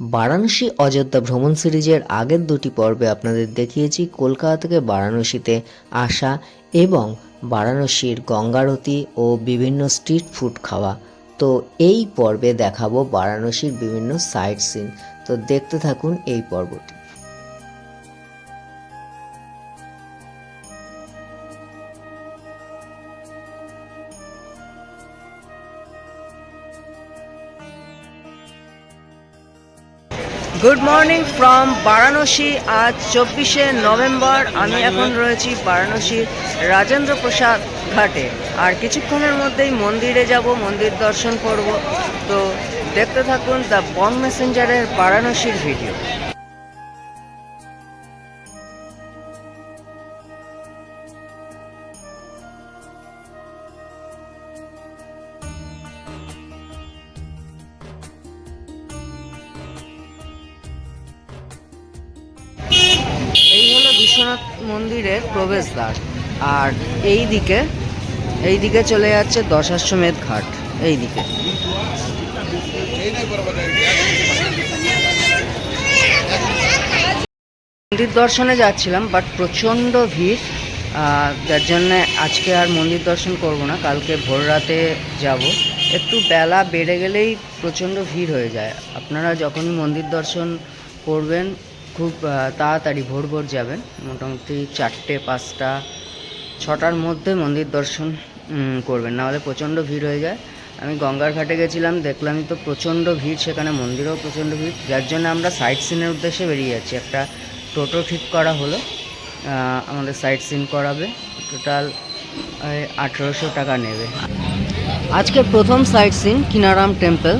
বারাণসী অযোধ্যা ভ্রমণ সিরিজের আগের দুটি পর্বে আপনাদের দেখিয়েছি কলকাতা থেকে বারাণসীতে আসা এবং বারাণসীর গঙ্গারতি ও বিভিন্ন স্ট্রিট ফুড খাওয়া। তো এই পর্বে দেখাবো বারাণসীর বিভিন্ন সাইট সিন। তো দেখতে থাকুন এই পর্বটি। গুড মর্নিং ফ্রম বারাণসী আজ চব্বিশে নভেম্বর। আমি এখন রয়েছি বারাণসীর রাজেন্দ্র প্রসাদ ঘাটে। আর কিছুক্ষণের মধ্যেই মন্দিরে যাব মন্দির দর্শন করব। তো দেখতে থাকুন দ্য বং মেসেঞ্জারের বারাণসীর ভিডিও বিশ্বনাথ মন্দিরের প্রবেশদ্বার। আর এই দিকে এই দিকে চলে যাচ্ছে দশাশ্বমেধ ঘাট এই দিকে মন্দির দর্শনে যাচ্ছিলাম বাট প্রচণ্ড ভিড় যার জন্য আজকে আর মন্দির দর্শন করব না, কালকে ভোর রাতে যাব। একটু বেলা বেড়ে গেলেই প্রচণ্ড ভিড় হয়ে যায়। আপনারা যখনই মন্দির দর্শন করবেন খুব তাড়াতাড়ি ভোর ভোর যাবেন। মোটামুটি চারটে, পাঁচটা, ছটার মধ্যে মন্দির দর্শন করবেন। নাহলে প্রচণ্ড ভিড় হয়ে যায়। আমি গঙ্গার ঘাটে গেছিলাম দেখলামই তো প্রচণ্ড ভিড়, সেখানে মন্দিরেও প্রচণ্ড ভিড়। যার জন্য আমরা সাইট সিনের উদ্দেশ্যে বেরিয়ে যাচ্ছি। একটা টোটো ঠিক করা হলো। আমাদের সাইট সিন করাবে। টোটাল আঠেরোশো টাকা নেবে। আজকে প্রথম sight scene Kinaram temple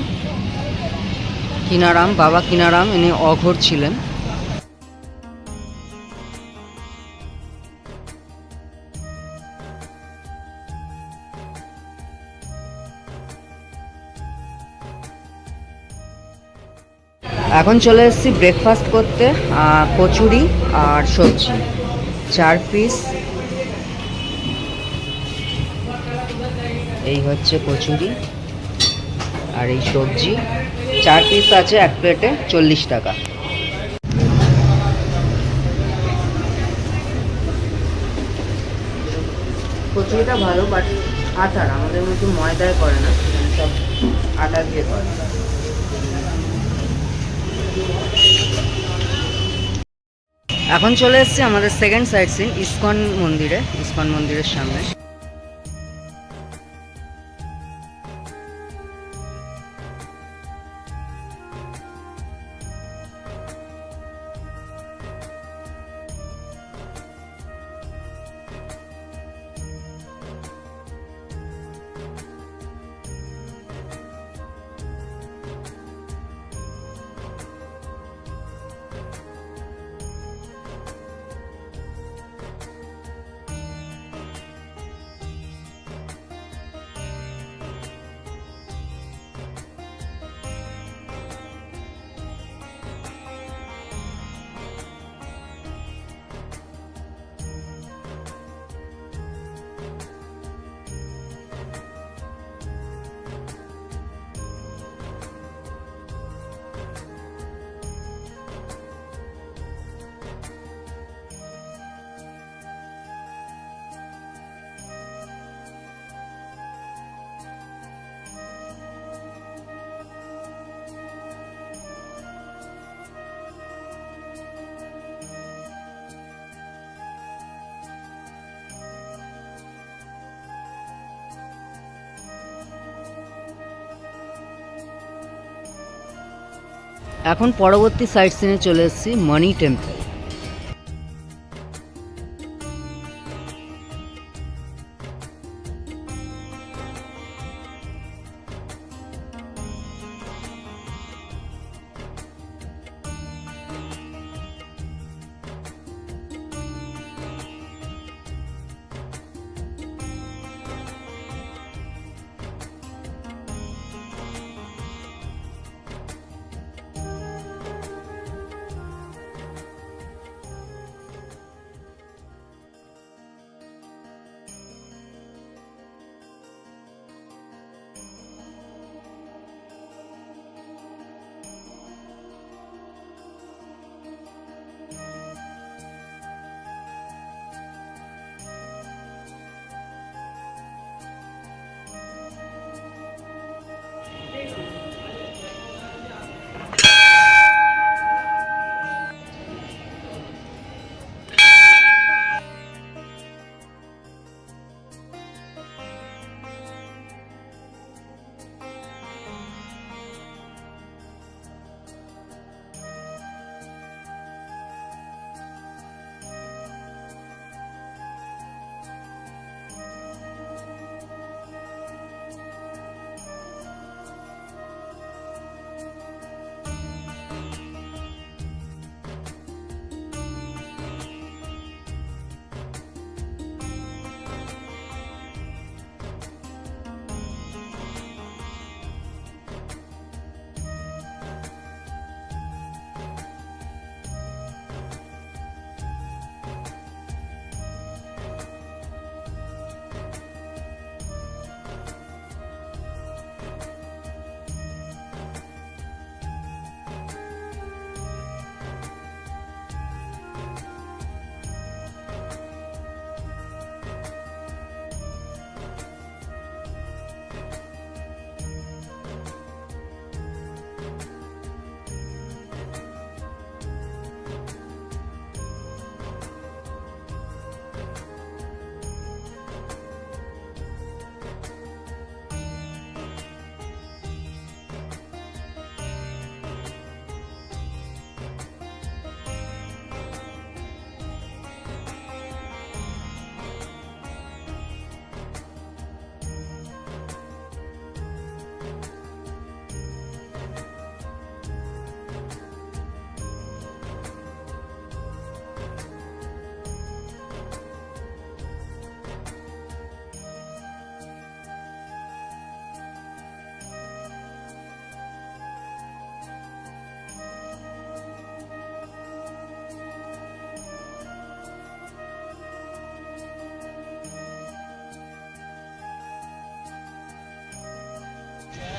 Kinaram, বাবা কিনারাম, ইনি অঘোর ছিলেন। এখন চলে এসেছি ব্রেকফাস্ট করতে কচুরি আর সবজি, চার পিস এই হচ্ছে কচুরি আর এই সবজি। চার পিস আছে এক প্লেটে চল্লিশ টাকা। কচুরিটা ভালো বাট আটার, আমাদের মতো ময়দায় করে না, সব আটা দিয়ে করে। এখন চলে এসছি আমাদের সেকেন্ড সাইড সিন ইস্কন মন্দিরে ইস্কন মন্দিরের সামনে। এখন পরবর্তী সাইট সিনে চলে এসেছি মানি টেম্পল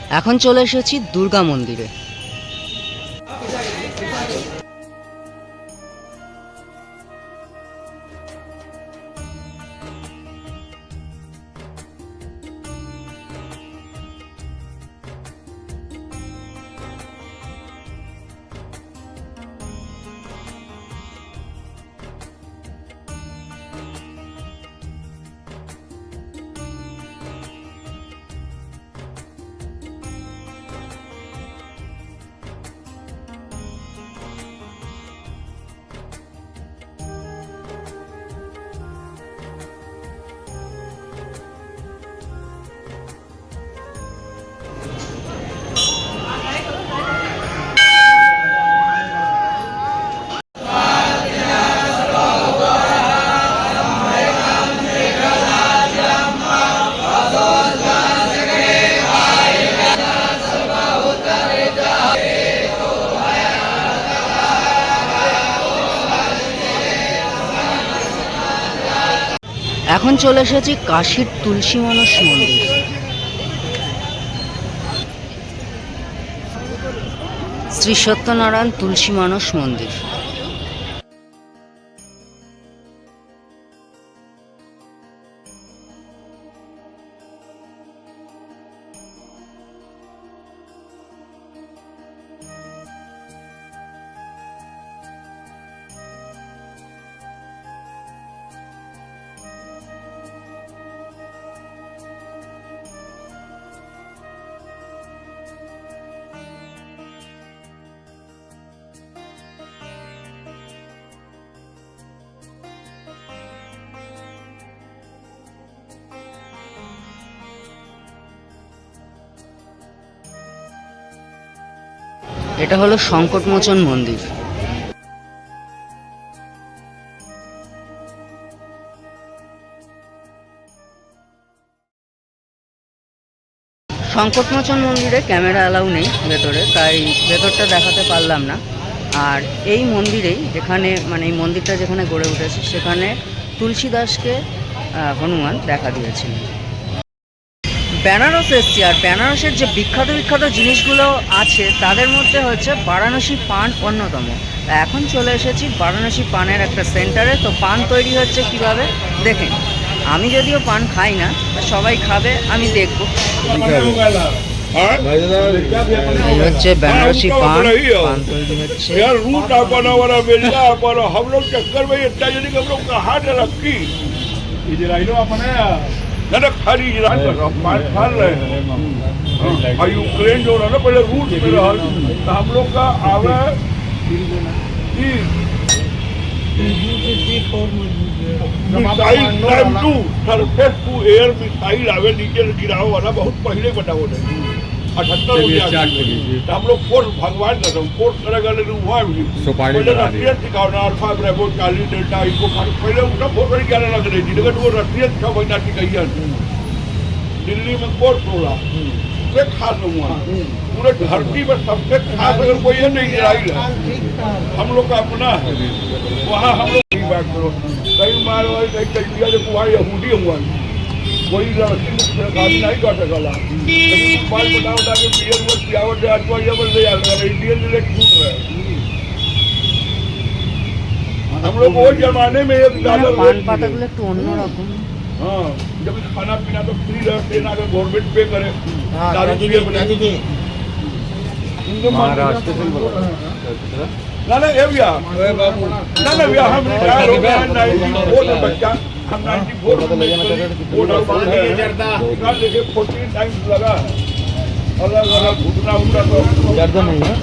এখন চলে এসেছি দুর্গা মন্দিরে। চলে এসেছি কাশীর তুলসী মানস মন্দির। শ্রী সত্যনারায়ণ তুলসী মানস মন্দির। এটা হলো সংকটমোচন মন্দির। সংকটমোচন মন্দিরে ক্যামেরা অ্যালাউ নেই ভেতরে তাই ভেতরটা দেখাতে পারলাম না। আর এই মন্দিরেই যেখানে মানে এই মন্দিরটা যেখানে গড়ে উঠেছে সেখানে তুলসী দাসকে আহ, হনুমান দেখা দিয়েছিলেন বেনারস এসছি আর বেনারসের যে বিখ্যাত বিখ্যাত জিনিসগুলো আছে তাদের মধ্যে হচ্ছে বারাণসী পান অন্যতম তা এখন চলে এসেছি বারাণসী পানের একটা সেন্টারে তো পান তৈরি হচ্ছে কিভাবে দেখেন আমি যদিও পান খাই না তা সবাই খাবে আমি দেখব এই হচ্ছে বেনারসি পান পান তৈরি হচ্ছে यार रूट अपन हमारा मिल गया पर हम लोग चक्कर में इतना जल्दी हम लोग कहा न रखी इजराइलो अपन है ना ना खाली ईरान हम पान खा रहे हैं। और यूक्रेन जो रहा ना पहले रूस में रहा। तो हम लोग का आवा missile time to surface to air missile आवे नीचे गिराओ गिराव वाला बहुत पहले बताओ नहीं हो तो हम लोग कोर्स भगवान का कोर्स करेगा लेकिन हुआ भी सुपारी पहले। रशियन सिखाना alpha bravo Charlie delta echo पहले उनका बहुत बड़ी ज्ञान लग रही थी लेकिन वो रशियन छह महीना की कही दिल्ली में कोर्स होला सबसे खास हुआ पूरे धरती में सबसे खास अगर कोई है नहीं इसराइल है हम लोग का अपना है वहाँ हम लोग कहीं मार वाले कहीं कहीं यहूदी हुआ કોઈ ખાલી નહીં કરી શકેલા મોબાઈલ બનાવતા दे પીએમ પર પિયાવટ અઠવા પર લઈ આવે इंडियन ज़िले છૂટ रहे हम लोग वो जमाने में एक डॉलर हाँ जब खाना पीना तो फ्री रहते ना अगर गवर्नमेंट पे करे ना ना ये ना ना भैया हम रिटायर हो गए वो बच्चा हम नाइन्टी फोर फोर्टीन टाइम्स लगा। है अलग अलग घुटना उठा तो ज़्यादा नहीं है।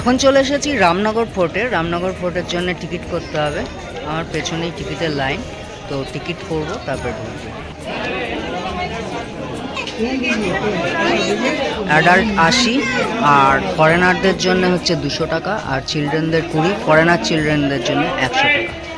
এখন চলে এসেছি রামনগর ফোর্টে। রামনগর ফোর্টের জন্য টিকিট করতে হবে। আমার পেছনেই টিকিটের লাইন। তো টিকিট করব, তারপরে ঢুকবো। অ্যাডাল্ট আশি, আর ফরেনারদের জন্য হচ্ছে দুশো টাকা, আর চিলড্রেনদের কুড়ি, ফরেনার চিলড্রেনদের জন্য একশো টাকা।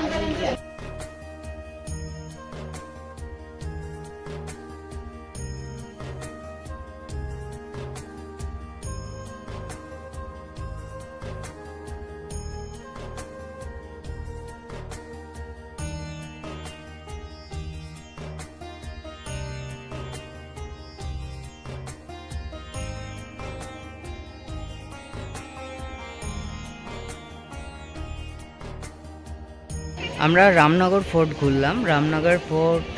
আমরা রামনগর ফোর্ট ঘুরলাম। Ramnagar fort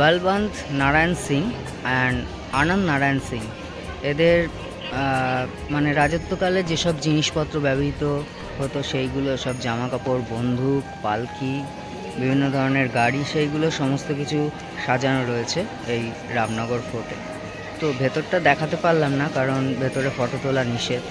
Balwant Narayan Singh and Anand Narayan Singh. এদের মানে রাজত্বকালে যেসব জিনিসপত্র ব্যবহৃত হতো সেইগুলো সব জামা কাপড় বন্দুক, পালকি, বিভিন্ন ধরনের গাড়ি, সেইগুলো সমস্ত কিছু সাজানো রয়েছে এই রামনগর ফোর্টে। তো ভেতরটা দেখাতে পারলাম না কারণ ভেতরে ফটো তোলা নিষেধ।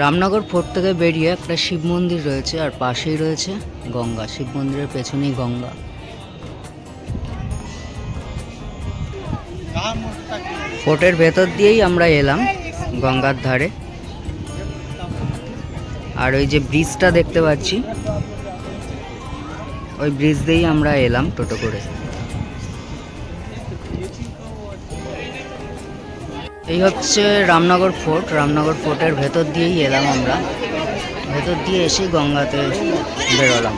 রামনগর ফোর্ট থেকে বেরিয়ে একটা শিব মন্দির রয়েছে, আর পাশেই রয়েছে গঙ্গা, শিব মন্দিরের পেছনেই গঙ্গা। ফোর্টের ভেতর দিয়েই আমরা এলাম গঙ্গার ধারে। আর ওই যে ব্রিজটা দেখতে পাচ্ছি, ওই ব্রিজ দিয়েই আমরা এলাম টোটো করে। এই হচ্ছে রামনগর ফোর্ট। রামনগর ফোর্টের ভেতর দিয়েই এলাম আমরা। ভেতর দিয়ে এসে গঙ্গাতে বেরোলাম।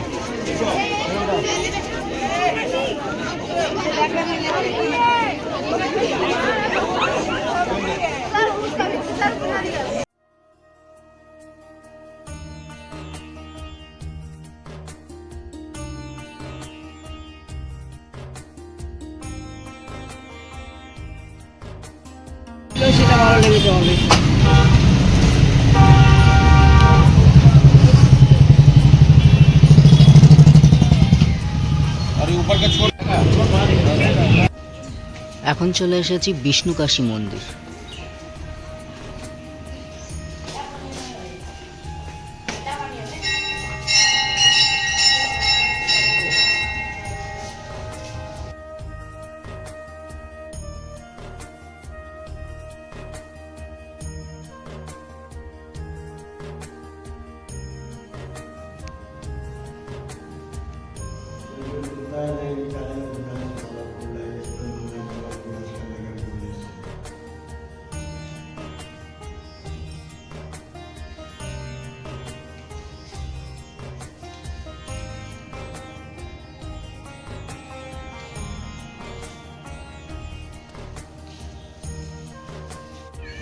এখন চলে এসেছি বিষ্ণুকাশী মন্দির।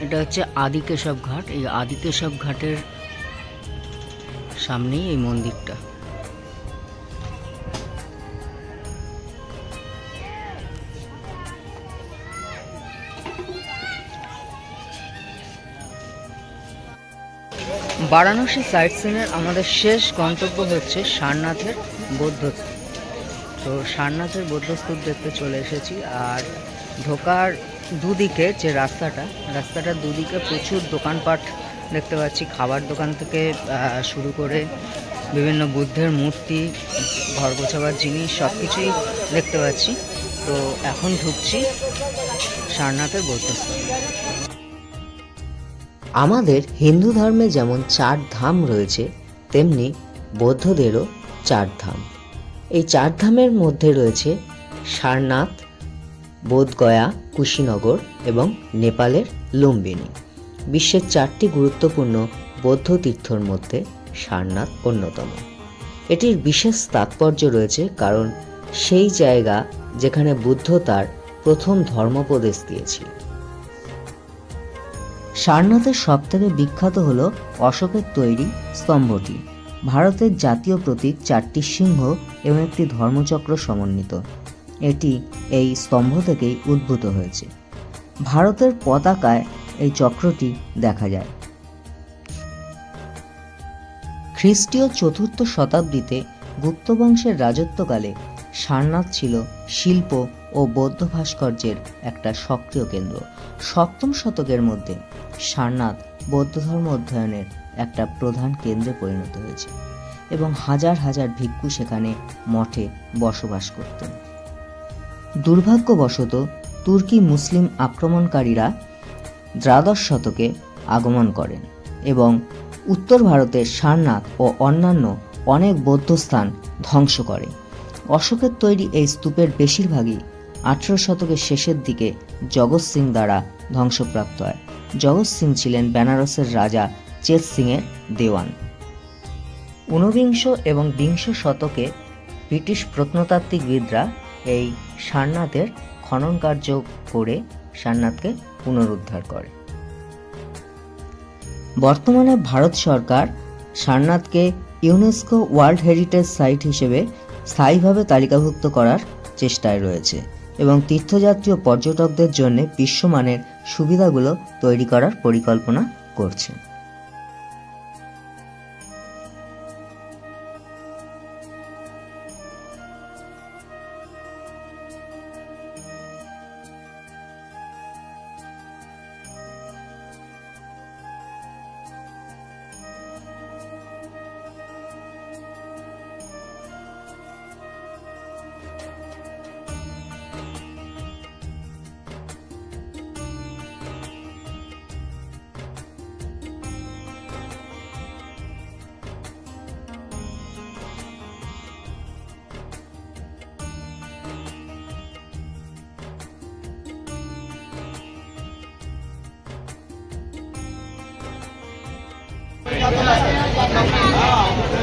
এটা হচ্ছে আদিকেশব ঘাট। এই আদিকেশব ঘাটের সামনেই এই মন্দিরটা। বারাণসী সাইট সিনের আমাদের শেষ গন্তব্য হচ্ছে সারনাথের বৌদ্ধস্তূপ তো সারনাথের বৌদ্ধস্তূপ দেখতে চলে এসেছি, আর ঢোকার দুদিকে যে রাস্তাটা, রাস্তাটার দুদিকে প্রচুর দোকানপাট দেখতে পাচ্ছি। খাবার দোকান থেকে শুরু করে বিভিন্ন বুদ্ধের মূর্তি, ঘর গোছাবার জিনিস সব কিছুই দেখতে পাচ্ছি। তো এখন ঢুকছি সারনাথের বৌদ্ধস্তূপ আমাদের হিন্দু ধর্মে যেমন চার ধাম রয়েছে, তেমনি বৌদ্ধদেরও চার ধাম। এই চার ধামের মধ্যে রয়েছে সারনাথ বোধগয়া, কুশীনগর এবং নেপালের লুম্বিনী। বিশ্বের চারটি গুরুত্বপূর্ণ বৌদ্ধ তীর্থর মধ্যে সারনাথ অন্যতম। এটির বিশেষ তাৎপর্য রয়েছে কারণ সেই জায়গা যেখানে বুদ্ধ তার প্রথম ধর্মোপদেশ দিয়েছিল। সারনাথের সবথেকে বিখ্যাত হল অশোকের তৈরি স্তম্ভটি। ভারতের জাতীয় প্রতীক চারটি সিংহ এবং একটি ধর্মচক্র সমন্বিত। এটি এই স্তম্ভ থেকেই উদ্ভূত হয়েছে। ভারতের পতাকায় এই চক্রটি দেখা যায়। খ্রিস্টীয় চতুর্থ শতাব্দীতে গুপ্ত বংশের রাজত্বকালে সারনাথ ছিল শিল্প ও বৌদ্ধ ভাস্কর্যের একটা সক্রিয় কেন্দ্র। সপ্তম শতকের মধ্যে সারনাথ বৌদ্ধ ধর্ম অধ্যয়নের একটা প্রধান কেন্দ্রে পরিণত হয়েছে এবং হাজার হাজার ভিক্ষু সেখানে মঠে বসবাস করতেন। দুর্ভাগ্যবশত তুর্কি মুসলিম আক্রমণকারীরা দ্বাদশ শতকে আগমন করেন এবং উত্তর ভারতের সারনাথ ও অন্যান্য অনেক বৌদ্ধ স্থান ধ্বংস করে। অশোকের তৈরি এই স্তূপের বেশিরভাগই আঠেরো শতকের শেষের দিকে জগৎ সিং দ্বারা ধ্বংসপ্রাপ্ত হয়। জগৎ সিং ছিলেন বেনারসের রাজা চেত সিংয়ের দেওয়ান। ঊনবিংশ এবং বিংশ শতকে ব্রিটিশ প্রত্নতাত্ত্বিকবিদরা এই সারনাথের খনন কার্য করে সারনাথকে পুনরুদ্ধার করে। বর্তমানে ভারত সরকার সারনাথকে ইউনেস্কো ওয়ার্ল্ড হেরিটেজ সাইট হিসেবে স্থায়ীভাবে তালিকাভুক্ত করার চেষ্টায় রয়েছে এবং তীর্থযাত্রী ও পর্যটকদের জন্য বিশ্বমানের সুবিধাগুলো তৈরি করার পরিকল্পনা করছে।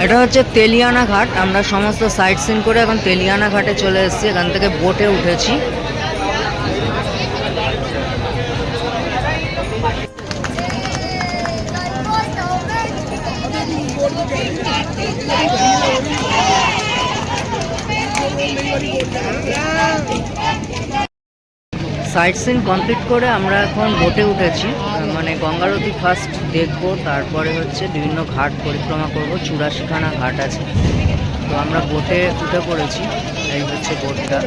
এটা হচ্ছে তেলিয়ানা ঘাট। আমরা সমস্ত সাইট সিন করে এখন তেলিয়ানা ঘাটে চলে এসেছি। এখান থেকে বোটে উঠেছি। সাইট সিন কমপ্লিট করে আমরা এখন বোটে উঠেছি। মানে গঙ্গারতি ফার্স্ট দেখব, তারপরে হচ্ছে বিভিন্ন ঘাট পরিক্রমা করব। চুরাশিখানা ঘাট আছে। তো আমরা বোটে উঠে পড়েছি। এই হচ্ছে বোটটা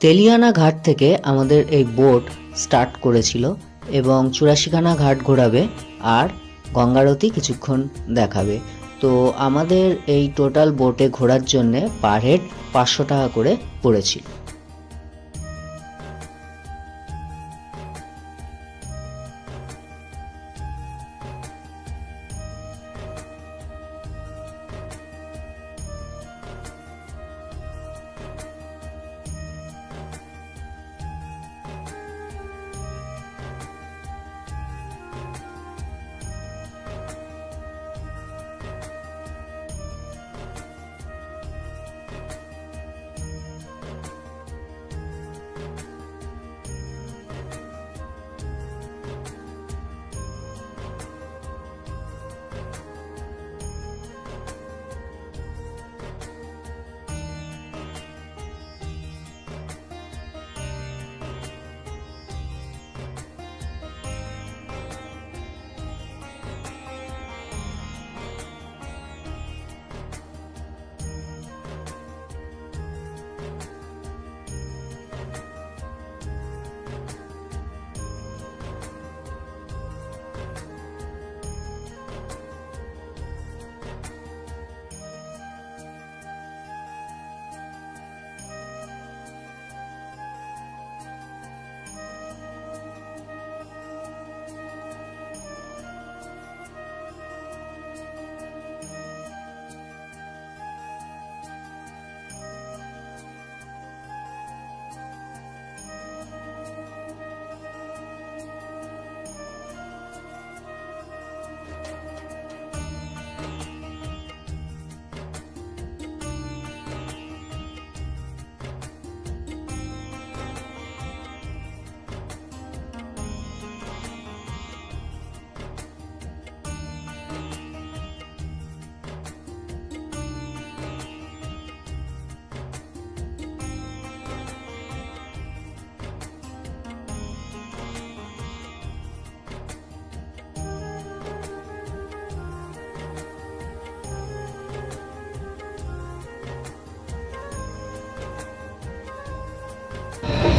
তেলিয়ানা ঘাট থেকে আমাদের এই বোট স্টার্ট করেছিল এবং চুরাশিখানা ঘাট ঘোরাবে আর গঙ্গারতি কিছুক্ষণ দেখাবে। তো আমাদের এই টোটাল বোটে ঘোরার জন্যে পার হেড পাঁচশো টাকা করে পড়েছিল।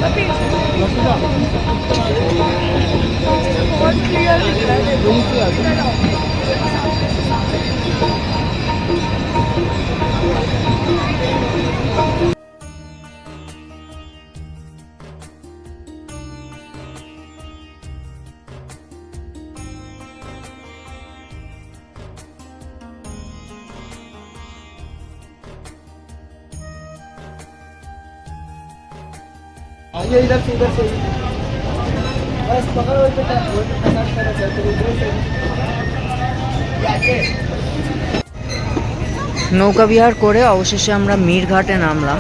Thank you. ये इधर से इधर से बस पकड़ो इधर का वो तो पकड़ कर चल तो इधर से নৌকা বিহার করে অবশেষে আমরা মীরঘাটে নামলাম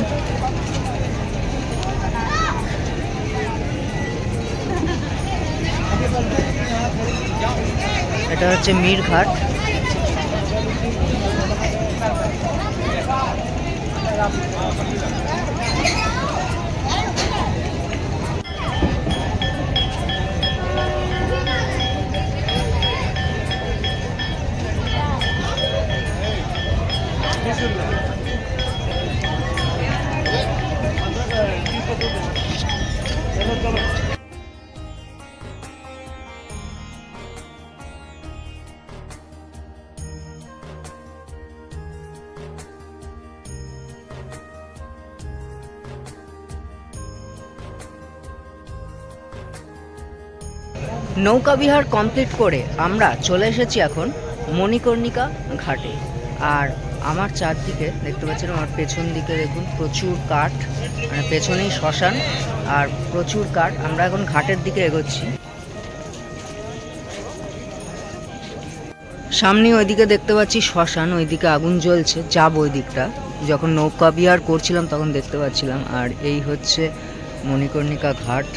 এটা হচ্ছে মীরঘাট নৌকা বিহার কমপ্লিট করে আমরা চলে এসেছি এখন মণিকর্ণিকা ঘাটে। আর আমার চারদিকে দেখতে পাচ্ছেন, আমার পেছন দিকে দেখুন, প্রচুর কাঠ মানে পেছনেই শ্মশান, আর প্রচুর কাঠ। আমরা এখন ঘাটের দিকে এগোচ্ছি। সামনে ওইদিকে দেখতে পাচ্ছি শ্মশান, ওইদিকে আগুন জ্বলছে, যাব ওই দিকটা যখন নৌকা বিহার করছিলাম তখন দেখতে পাচ্ছিলাম। আর এই হচ্ছে মণিকর্ণিকা ঘাট।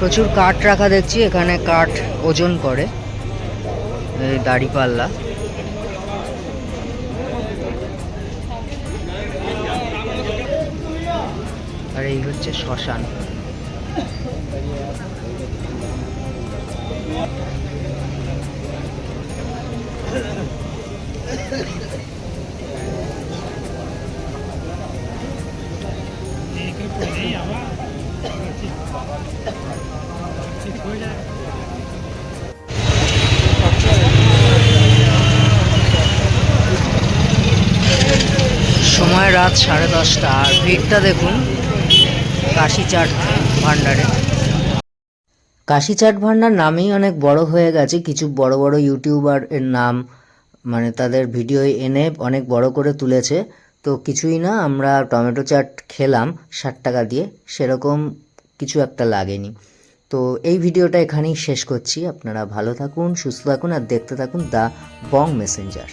প্রচুর কাঠ রাখা দেখছি এখানে কাঠ ওজন করে এই দাড়িপাল্লা আর এই হচ্ছে শ্মশান। সাড়ে দশটা, আর ভিড়টা দেখুন কাশি চাট ভান্ডারে কাশি চাট ভান্ডার নামেই অনেক বড় হয়ে গেছে, কিছু বড় বড় ইউটিউবার এর নাম মানে তাদের ভিডিও এনে অনেক বড় করে তুলেছে। তো কিছুই না, আমরা টমেটো চাট খেলাম ষাট টাকা দিয়ে, সেরকম কিছু একটা লাগেনি। তো এই ভিডিওটা এখানেই শেষ করছি। আপনারা ভালো থাকুন, সুস্থ থাকুন, আর দেখতে থাকুন দ্য বং মেসেঞ্জার।